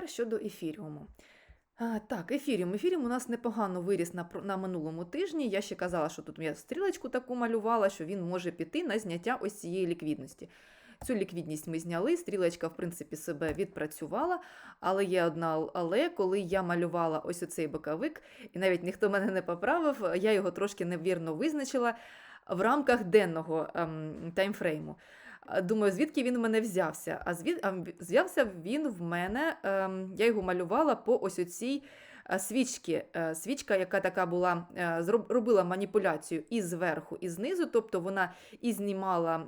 тепер щодо ефіріуму. Так, ефіріум. Ефіріум у нас непогано виріс на, на минулому тижні. Я ще казала, що тут я стрілочку таку малювала, що він може піти на зняття ось цієї ліквідності. Цю ліквідність ми зняли, стрілочка, в принципі, себе відпрацювала, але є одна але, коли я малювала ось оцей боковик, і навіть ніхто мене не поправив, я його трошки невірно визначила в рамках денного ем, таймфрейму. Думаю, звідки він в мене взявся? А звід... взявся він в мене, ем, я його малювала по ось оцій е, свічці. Е, Свічка, яка така була, е, робила маніпуляцію і зверху, і знизу, тобто вона і знімала.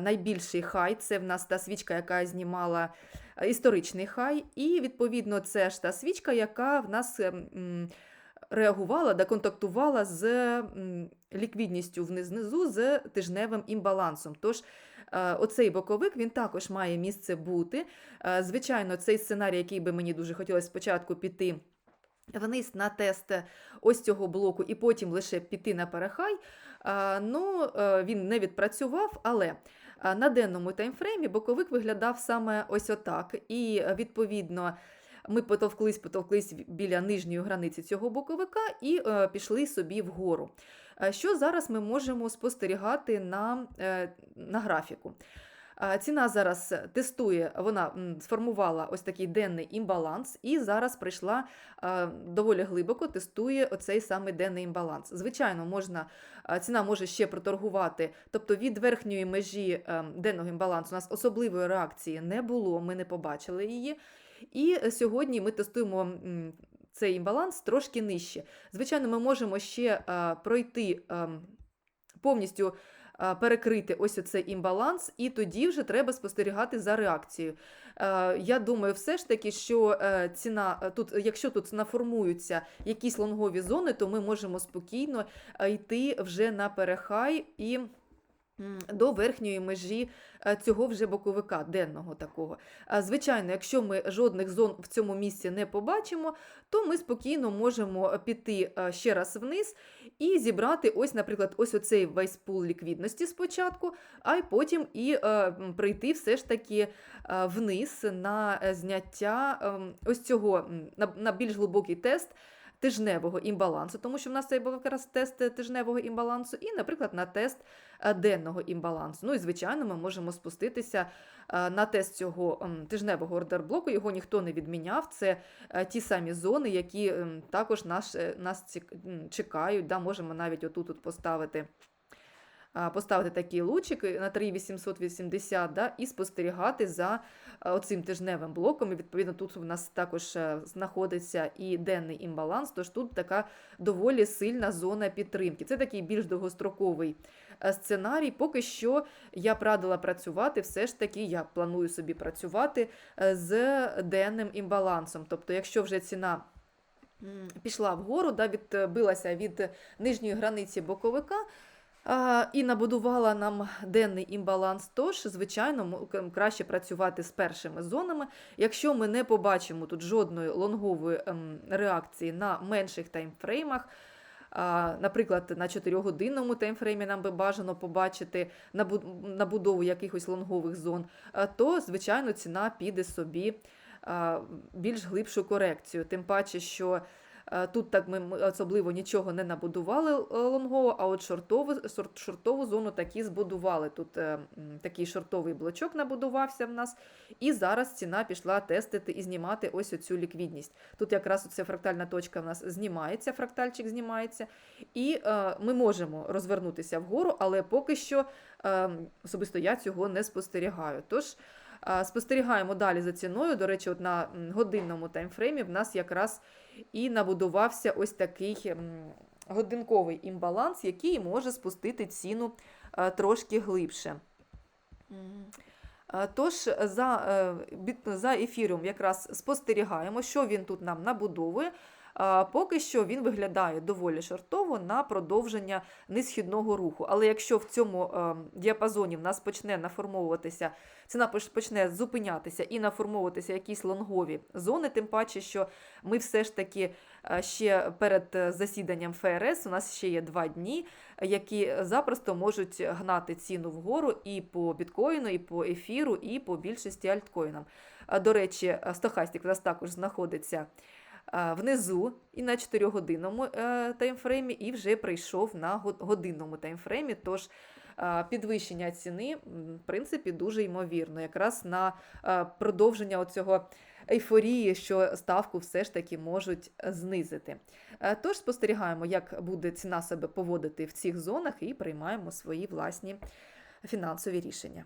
Найбільший хай це в нас та свічка, яка знімала історичний хай, і відповідно це ж та свічка, яка в нас ем, реагувала да контактувала з ліквідністю вниз знизу з тижневим імбалансом. Тож е, оцей боковик він також має місце бути. Е, Звичайно, цей сценарій, який би мені дуже хотілося спочатку піти. Вниз на тест ось цього блоку і потім лише піти на перехай. е, Ну, він не відпрацював, але на денному таймфреймі боковик виглядав саме ось отак. І відповідно ми потовклись, потовклись біля нижньої границі цього боковика і е, пішли собі вгору. Е, Що зараз ми можемо спостерігати на, е, на графіку? Е, Ціна зараз тестує, вона сформувала ось такий денний імбаланс, і зараз прийшла е, доволі глибоко, тестує оцей саме денний імбаланс. Звичайно, можна, е, ціна може ще проторгувати, тобто від верхньої межі е, денного імбалансу у нас особливої реакції не було, ми не побачили її. І сьогодні ми тестуємо цей імбаланс трошки нижче. Звичайно, ми можемо ще е, пройти е, повністю. Е, Перекрити ось оцей імбаланс, і тоді вже треба спостерігати за реакцією. Е, Я думаю, все ж таки, що е, ціна тут, якщо тут наформуються якісь лонгові зони, то ми можемо спокійно йти вже на перехай і до верхньої межі е, цього вже боковика денного такого. Звичайно, якщо ми жодних зон в цьому місці не побачимо, то ми спокійно можемо піти е, ще раз вниз і зібрати ось, наприклад, ось оцей весь пул ліквідності спочатку, а й потім і е, прийти все ж таки е, вниз на е, зняття ем, ось цього на більш глибокий тест. Тижневого імбалансу, тому що в нас це був якраз тест тижневого імбалансу, і, наприклад, на тест е, денного імбалансу. Ну і звичайно, ми можемо спуститися е, на тест цього тижневого ордерблоку. Його ніхто не відміняв. Це е, ті самі зони, які також наш, е, нас чекають. Да, можемо навіть отут от поставити. Поставити такий лучик на 3880 да, і спостерігати за е, оцим тижневим блоком. І відповідно тут у нас також е, знаходиться і денний імбаланс, тож тут така доволі сильна зона підтримки. Це такий більш довгостроковий е, сценарій. Поки що я б радила працювати, все ж таки я планую собі працювати е, з денним імбалансом. Тобто, якщо вже ціна пішла вгору, да, відбилася від нижньої границі боковика. І набудувала нам денний імбаланс, тож, звичайно, краще працювати з першими зонами. Якщо ми не побачимо тут жодної лонгової ем, реакції на менших таймфреймах, Наприклад, на 4-годинному таймфреймі нам би бажано побачити набудову якихось лонгових зон, то, звичайно, ціна піде собі більш глибшу корекцію. Тим паче, що тут так ми особливо нічого не набудували е, лонгово, а от шортову, шортову зону такі збудували. Тут е, такий шортовий блочок набудувався в нас, і зараз ціна пішла тестити і знімати ось оцю ліквідність. Тут якраз оця фрактальна точка в нас знімається, фрактальчик знімається, і е, ми можемо розвернутися вгору, але поки що е, особисто я цього не спостерігаю. Тож е, спостерігаємо далі за ціною. До речі, от на годинному таймфреймі в нас якраз і набудувався ось такий годинковий імбаланс, який може спустити ціну е, трошки глибше. Е, Тож за, е, за ефіром якраз спостерігаємо, що він тут нам набудовує. Поки що він виглядає доволі шортово на продовження несхідного руху. Але якщо в цьому е, діапазоні в нас почне наформовуватися, ціна почне зупинятися і наформовуватися якісь лонгові зони, тим паче, що ми все ж таки е, ще перед е, засіданням ФРС у нас ще є два дні, які запросто можуть гнати ціну вгору і по біткоїну, і по ефіру, і по більшості альткоїнам. До речі, стохастик у нас також знаходиться внизу і на 4-годинному е, таймфреймі, і вже прийшов на годинному таймфреймі. Тож е, підвищення ціни, в принципі, дуже ймовірно, якраз на е, продовження оцього ейфорії, що ставку все ж таки можуть е, знизити. Е, Тож спостерігаємо, як буде ціна себе поводити в цих зонах, і приймаємо свої власні фінансові рішення.